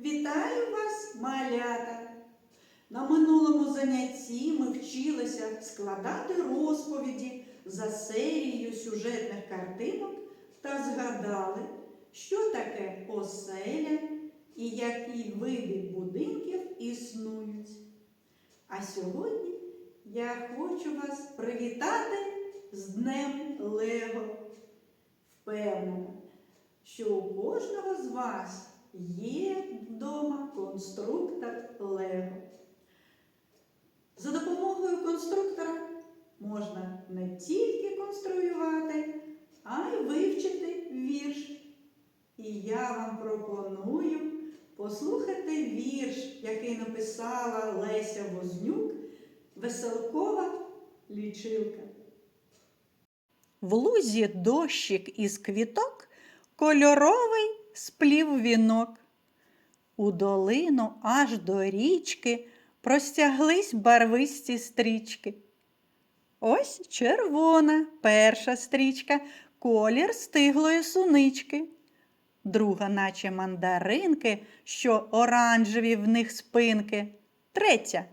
Вітаю вас, малята! На минулому занятті ми вчилися складати розповіді за серією сюжетних картинок та згадали, що таке оселя і які види будинків існують. А сьогодні я хочу вас привітати з Днем Лего. Впевнена, що у кожного з вас є вдома конструктор Лего. За допомогою конструктора можна не тільки конструювати, а й вивчити вірш. І я вам пропоную послухати вірш, який написала Леся Вознюк, Веселкова лічилка. В лузі дощик із квіток кольоровий сплів вінок. У долину аж до річки простяглись барвисті стрічки. Ось червона перша стрічка, колір стиглої сунички. Друга, наче мандаринки, що оранжеві в них спинки. Третя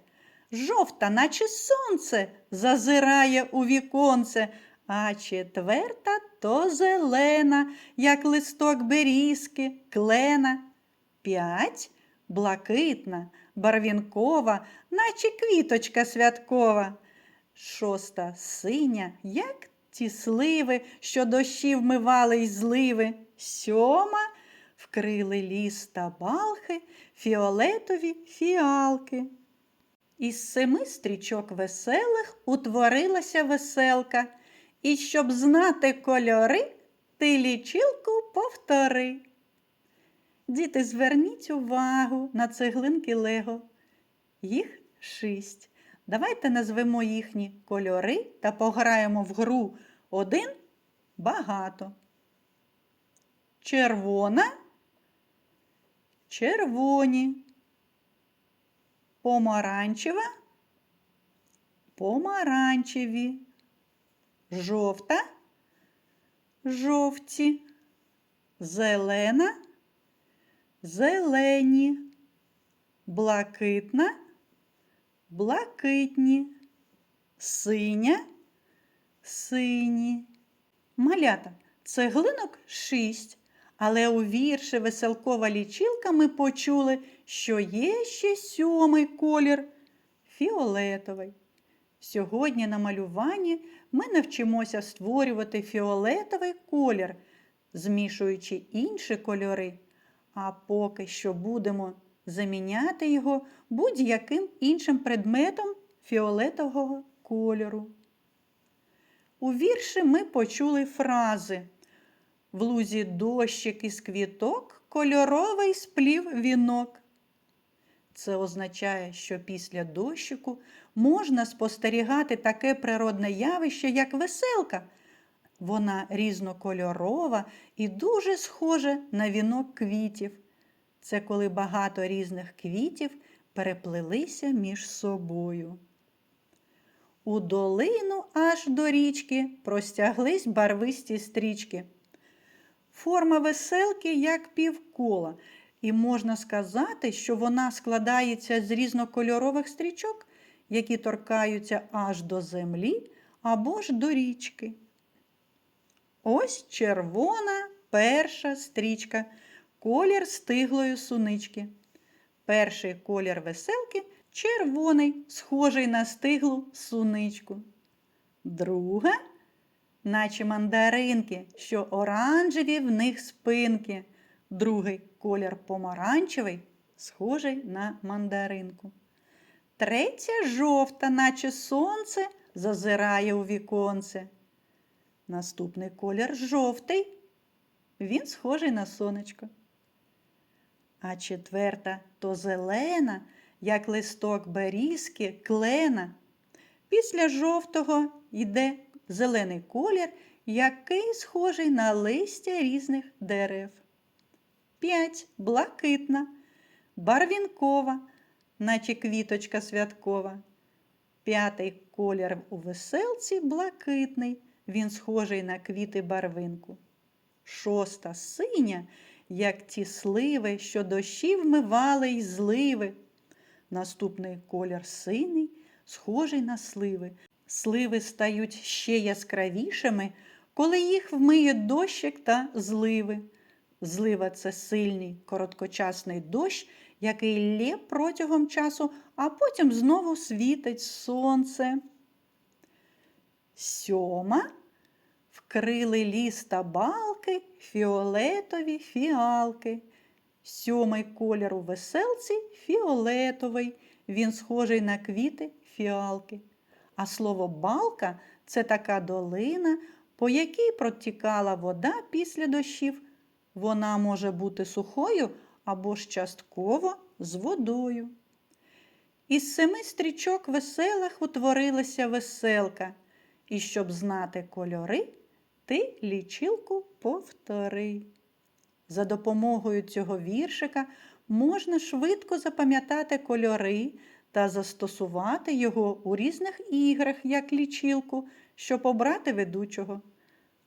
жовта, наче сонце, зазирає у віконце, а четверта то зелена, як листок берізки, клена. П'ять блакитна, барвінкова, наче квіточка святкова. Шоста синя, як ті сливи, що дощі вмивали й зливи. Сьома вкрили ліс та балхи, фіолетові фіалки. Із семи стрічок веселих утворилася веселка. І щоб знати кольори, ти лічилку повтори. Діти, зверніть увагу на цеглинки Лего. Їх шість. Давайте назвемо їхні кольори та пограємо в гру один багато. Червона, червоні, помаранчева, помаранчеві, жовта, жовті, зелена, зелені, блакитна, блакитні, синя, сині. Малята цеглинок шість, але у вірші веселкова лічилка ми почули, що є ще сьомий колір фіолетовий. Сьогодні на малюванні ми навчимося створювати фіолетовий колір, змішуючи інші кольори, а поки що будемо заміняти його будь-яким іншим предметом фіолетового кольору. У вірші ми почули фрази В лузі дощик із квіток, кольоровий сплів вінок. Це означає, що після дощику можна спостерігати таке природне явище, як веселка. Вона різнокольорова і дуже схожа на вінок квітів. Це коли багато різних квітів переплелися між собою. У долину аж до річки простяглись барвисті стрічки. Форма веселки як півкола, і можна сказати, що вона складається з різнокольорових стрічок, які торкаються аж до землі або ж до річки. Ось червона перша стрічка, колір стиглої сунички. Перший колір веселки червоний, схожий на стиглу суничку. Друга, наче мандаринки, що оранжеві в них спинки. Другий колір помаранчевий, схожий на мандаринку. Третя жовта, наче сонце, зазирає у віконце. Наступний колір жовтий, він схожий на сонечко. А четверта то зелена, як листок берізки, клена. Після жовтого йде зелений колір, який схожий на листя різних дерев. П'ять блакитна, барвінкова, наче квіточка святкова. П'ятий колір у веселці блакитний, він схожий на квіти барвинку. Шоста синя, як ті сливи, що дощі вмивали й зливи. Наступний колір синій, схожий на сливи. Сливи стають ще яскравішими, коли їх вмиє дощик та зливи. Злива це сильний короткочасний дощ, який лє протягом часу, а потім знову світить сонце. Сьома вкрили ліс та балки фіолетові фіалки. Сьомий колір у веселці фіолетовий, він схожий на квіти фіалки. А слово балка це така долина, по якій протікала вода після дощів. Вона може бути сухою або ж частково з водою. Із семи стрічок веселих утворилася веселка, і щоб знати кольори, ти лічилку повтори. За допомогою цього віршика можна швидко запам'ятати кольори та застосувати його у різних іграх як лічилку, щоб обрати ведучого.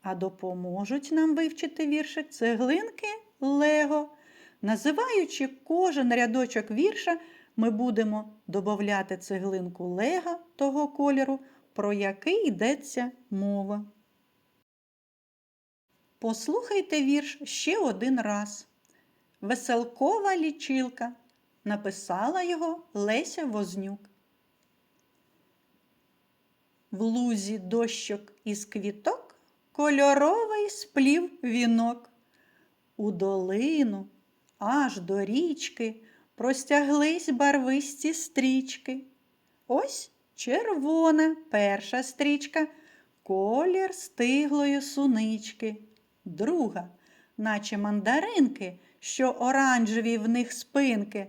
А допоможуть нам вивчити віршик цеглинки Лего. Називаючи кожен рядочок вірша, ми будемо додати цеглинку Лего того кольору, про який йдеться мова. Послухайте вірш ще один раз. Веселкова лічилка. Написала його Леся Вознюк. В лузі дощок із квіток кольоровий сплів вінок. У долину аж до річки простяглись барвисті стрічки. Ось червона перша стрічка, колір стиглої сунички. Друга, наче мандаринки, що оранжеві в них спинки.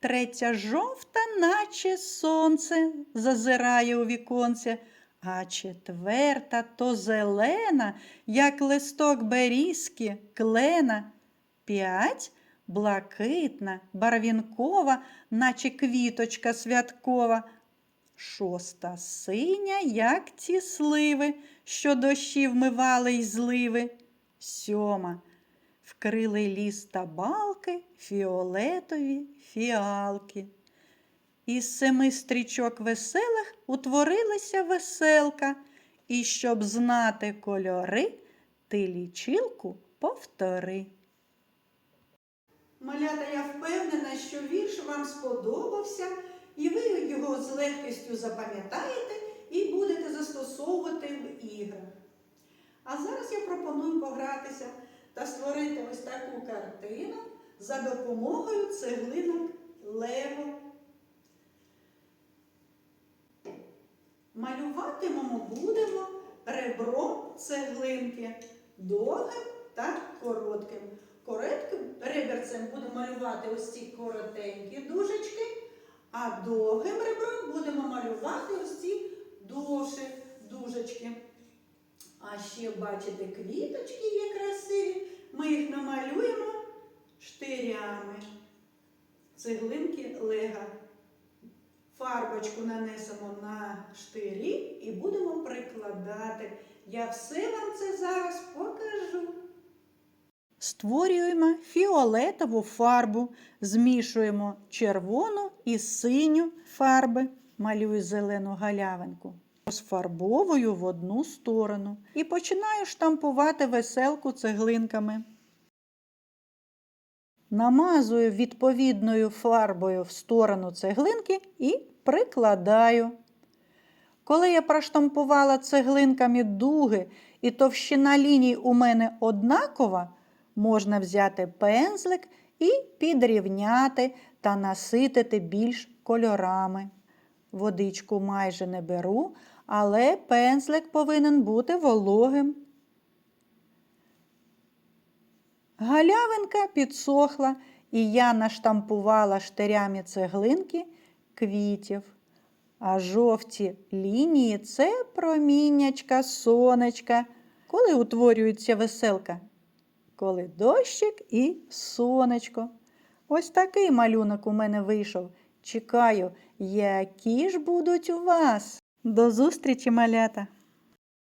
Третя жовта, наче сонце, зазирає у віконце, а четверта то зелена, як листок берізки, клена. П'ять блакитна, барвінкова, наче квіточка святкова. Шоста синя, як ті сливи, що дощі вмивали й зливи. Сьома вкрили ліс та балки фіолетові фіалки. Із семи стрічок веселих утворилася веселка, і щоб знати кольори, ти лічилку повтори. Малята, я впевнена, що вірш вам сподобався, і ви його з легкістю запам'ятаєте і будете застосовувати в іграх. А зараз я пропоную погратися та створити ось таку картину за допомогою цеглинок Лего. Малюватимемо будемо ребром цеглинки довгим та коротким. Коротким реберцем будемо малювати ось ці коротенькі дужечки, а довгим ребром будемо малювати ось ці довші дужечки. А ще, бачите, квіточки є красиві. Ми їх намалюємо штирями. Цеглинки лега. Фарбочку нанесемо на штирі і будемо прикладати. Я все вам це зараз покажу. Створюємо фіолетову фарбу, змішуємо червону і синю фарби, малюю зелену галявинку. Розфарбовую в одну сторону і починаю штампувати веселку цеглинками. Намазую відповідною фарбою в сторону цеглинки і прикладаю. Коли я проштампувала цеглинками дуги і товщина ліній у мене однакова, можна взяти пензлик і підрівняти та наситити більш кольорами. Водичку майже не беру, але пензлик повинен бути вологим. Галявинка підсохла, і я наштампувала штирями цеглинки квітів. А жовті лінії це проміннячка, сонечка. Коли утворюється веселка? Коли дощик і сонечко. Ось такий малюнок у мене вийшов. Чекаю, які ж будуть у вас. До зустрічі, малята!